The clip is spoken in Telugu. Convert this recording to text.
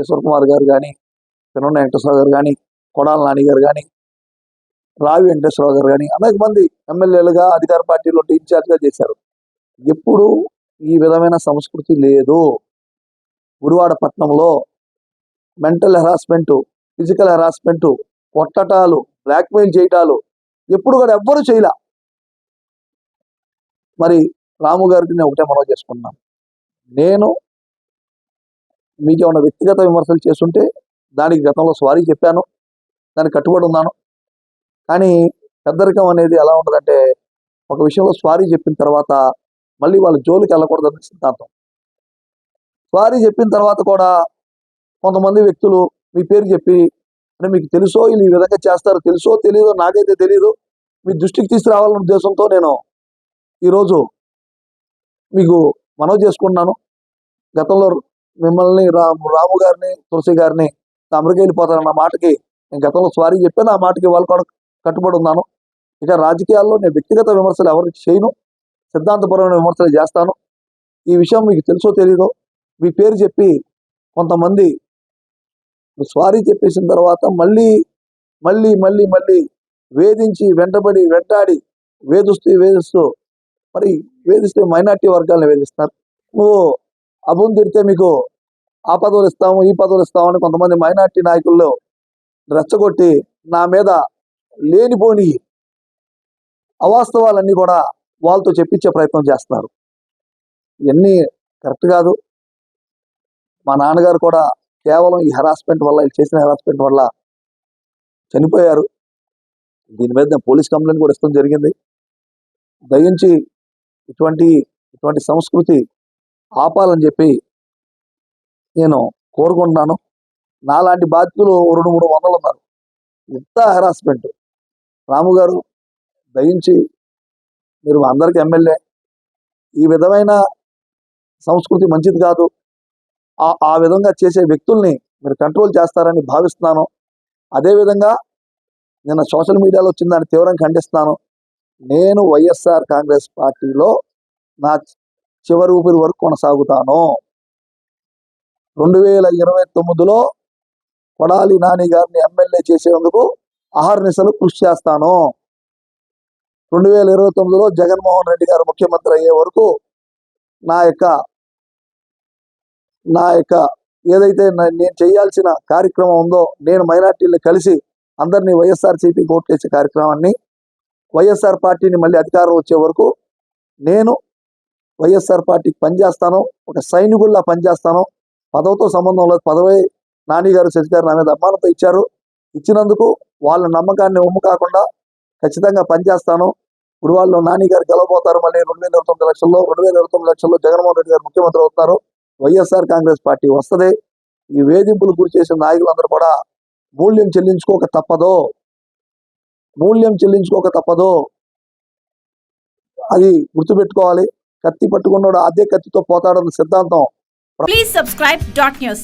కిషోర్ కుమార్ గారు కానీ పిన్నె వెంకటేశ్వర గారు కానీ కొడాల నాని గారు కానీ రావి వెంకటేశ్వరరావు గారు కానీ అనేక మంది ఎమ్మెల్యేలుగా అధికార పార్టీలో ఇన్ఛార్జ్గా చేశారు. ఎప్పుడు ఈ విధమైన సంస్కృతి లేదు. గుడివాడ పట్టణంలో మెంటల్ హెరాస్మెంటు ఫిజికల్ హెరాస్మెంటు కొట్టటాలు బ్లాక్మెయిల్ చేయటాలు ఎప్పుడు కూడా ఎవ్వరూ చేయలే. మరి రాము గారికి నేను ఒకటే మనం చేసుకున్నాను నేను మీకు ఏమైనా వ్యక్తిగత విమర్శలు చేస్తుంటే దానికి గతంలో సారీ చెప్పాను దానికి కట్టుబడి ఉన్నాను. కానీ పెద్దరికం అనేది ఎలా ఉంటుందంటే ఒక విషయంలో స్వారీ చెప్పిన తర్వాత మళ్ళీ వాళ్ళ జోలికి వెళ్ళకూడదని సిద్ధాంతం. స్వారీ చెప్పిన తర్వాత కూడా కొంతమంది వ్యక్తులు మీ పేరు చెప్పి అంటే మీకు తెలుసో వీళ్ళు ఈ విధంగా చేస్తారో తెలుసో తెలియదో నాకైతే తెలియదు మీ దృష్టికి తీసుకురావాలనే ఉద్దేశంతో నేను ఈరోజు మీకు మనవి చేసుకున్నాను గతంలో మిమ్మల్ని రాము రాము గారిని తులసి గారిని అమెరికా వెళ్ళిపోతానన్న మాటకి నేను గతంలో స్వారీ చెప్పాను ఆ మాటకి వాళ్ళు కూడా కట్టుబడి ఉన్నాను. ఇక రాజకీయాల్లో నేను వ్యక్తిగత విమర్శలు ఎవరికి చేయను సిద్ధాంతపరమైన విమర్శలు చేస్తాను. ఈ విషయం మీకు తెలుసో తెలీదో మీ పేరు చెప్పి కొంతమంది స్వారీ చెప్పేసిన తర్వాత మళ్ళీ మళ్ళీ మళ్ళీ మళ్ళీ వేధించి వెంటబడి వెంటాడి వేధిస్తూ వేధిస్తూ మరి వేధిస్తే మైనార్టీ వర్గాలను వేధిస్తారు. నువ్వు అభం తిడితే మీకు ఆ పదవులు ఇస్తాము ఈ పదవులు ఇస్తామని కొంతమంది మైనార్టీ నాయకుల్లో రెచ్చగొట్టి నా మీద లేనిపోని అవాస్తవాలన్నీ కూడా వాళ్ళతో చెప్పించే ప్రయత్నం చేస్తున్నారు. ఇవన్నీ కరెక్ట్ కాదు. మా నాన్నగారు కూడా కేవలం ఈ హెరాస్మెంట్ వల్ల వీళ్ళు చేసిన హెరాస్మెంట్ వల్ల చనిపోయారు. దీని మీద నేను పోలీస్ కంప్లైంట్ కూడా ఇస్తాం జరిగింది. దయించి ఇటువంటి ఇటువంటి సంస్కృతి ఆపాలని చెప్పి నేను కోరుకుంటున్నాను. నాలాంటి బాధితులు రెండు మూడు వందలు ఉన్నారు. ఇంత హెరాస్మెంట్ రాము గారు దయించి మీరు అందరికి ఎమ్మెల్యే. ఈ విధమైన సంస్కృతి మంచిది కాదు. ఆ విధంగా చేసే వ్యక్తుల్ని మీరు కంట్రోల్ చేస్తారని భావిస్తున్నాను. అదేవిధంగా నిన్న సోషల్ మీడియాలో వచ్చిన దాన్ని తీవ్రంగా ఖండిస్తున్నాను. నేను వైఎస్ఆర్ కాంగ్రెస్ పార్టీలో నా చివరి ఊపిరి వరకు కొనసాగుతాను. రెండు వేల ఇరవై తొమ్మిదిలో కొడాలి నాని గారిని ఎమ్మెల్యే చేసేందుకు అహర్నిశలు కృషి చేస్తాను. రెండు వేల ఇరవై తొమ్మిదిలో జగన్మోహన్ రెడ్డి గారు ముఖ్యమంత్రి అయ్యే వరకు నా యొక్క నా యొక్క ఏదైతే నేను చేయాల్సిన కార్యక్రమం ఉందో నేను మైనార్టీలు కలిసి అందరినీ వైఎస్ఆర్ సిపి చేసే కార్యక్రమాన్ని వైఎస్ఆర్ పార్టీని మళ్ళీ అధికారం వచ్చే వరకు నేను వైఎస్ఆర్ పార్టీకి పనిచేస్తాను ఒక సైనికుల్లా పనిచేస్తాను. పదవితో సంబంధం లేదు. పదవి నాని గారు నా మీద అభిమానంతో ఇచ్చారు. ఇచ్చినందుకు వాళ్ళ నమ్మకాన్ని ఉమ్ము కాకుండా ఖచ్చితంగా పనిచేస్తాను. ఇప్పుడు వాళ్ళు నాని గారు గెలవబోతారు. మళ్ళీ రెండు వేల ఇరవై తొమ్మిది లక్షల్లో రెండు వేల ఇరవై తొమ్మిది లక్షల్లో జగన్మోహన్ రెడ్డి గారు ముఖ్యమంత్రి అవుతారు. వైఎస్ఆర్ కాంగ్రెస్ పార్టీ వస్తది. ఈ వేధింపులు గురి చేసిన నాయకులందరూ కూడా మూల్యం చెల్లించుకోక తప్పదు. మూల్యం చెల్లించుకోక తప్పదు. అది గుర్తుపెట్టుకోవాలి. కత్తి పట్టుకున్నాడు అదే కత్తితో పోతాడన్న సిద్ధాంతం Please subscribe dot news